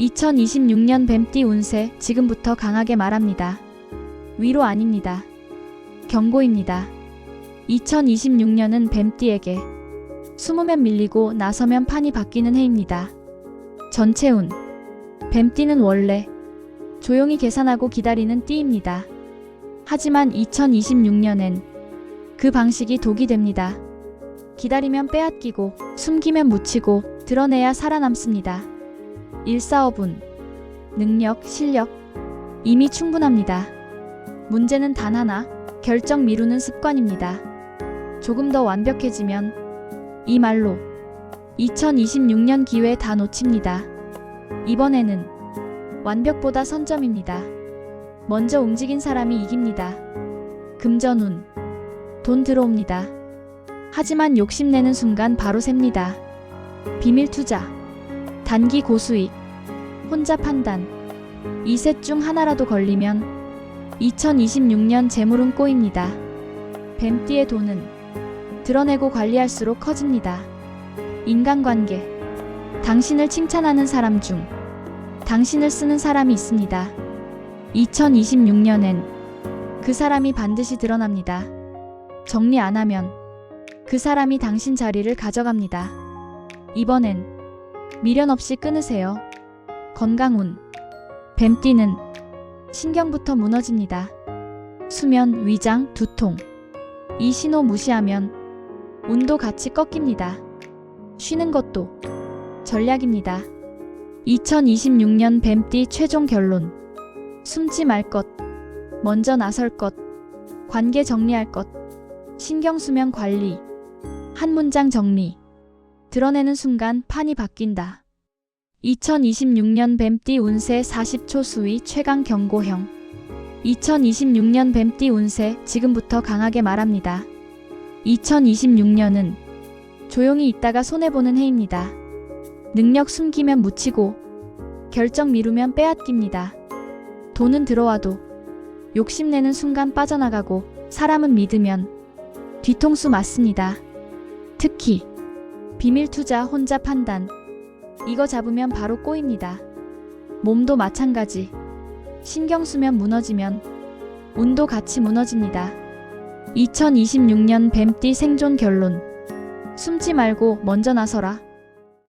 2026년 뱀띠 운세 지금부터 강하게 말합니다. 위로 아닙니다. 경고입니다. 2026년은 뱀띠에게 숨으면 밀리고 나서면 판이 바뀌는 해입니다. 전체 운. 뱀띠는 원래 조용히 계산하고 기다리는 띠입니다. 하지만 2026년엔 그 방식이 독이 됩니다. 기다리면 빼앗기고 숨기면 묻히고 드러내야 살아남습니다. 일사어분. 능력, 실력. 이미 충분합니다. 문제는 단 하나. 결정 미루는 습관입니다. 조금 더 완벽해지면 이 말로 2026년 기회 다 놓칩니다. 이번에는 완벽보다 선점입니다. 먼저 움직인 사람이 이깁니다. 금전운. 돈 들어옵니다. 하지만 욕심내는 순간 바로 셉니다. 비밀 투자. 단기 고수익. 혼자 판단. 이셋중 하나라도 걸리면 2026년 재물은 꼬입니다. 뱀띠의 돈은 드러내고 관리할수록 커집니다. 인간관계. 당신을 칭찬하는 사람 중 당신을 쓰는 사람이 있습니다. 2026년엔 그 사람이 반드시 드러납니다. 정리 안 하면 그 사람이 당신 자리를 가져갑니다. 이번엔 미련 없이 끊으세요. 건강운. 뱀띠는 신경부터 무너집니다. 수면, 위장, 두통. 이 신호 무시하면 운도 같이 꺾입니다. 쉬는 것도 전략입니다. 2026년 뱀띠 최종 결론. 숨지 말 것. 먼저 나설 것. 관계 정리할 것. 신경 수면 관리. 한 문장 정리. 드러내는 순간 판이 바뀐다. 2026년 뱀띠 운세 40초 수위 최강 경고형. 2026년 뱀띠 운세 지금부터 강하게 말합니다. 2026년은 조용히 있다가 손해보는 해입니다. 능력 숨기면 묻히고 결정 미루면 빼앗깁니다. 돈은 들어와도 욕심내는 순간 빠져나가고 사람은 믿으면 뒤통수 맞습니다. 특히 비밀 투자 혼자 판단 이거 잡으면 바로 꼬입니다. 몸도 마찬가지. 신경 쓰면 무너지면 운도 같이 무너집니다. 2026년 뱀띠 생존 결론. 숨지 말고 먼저 나서라.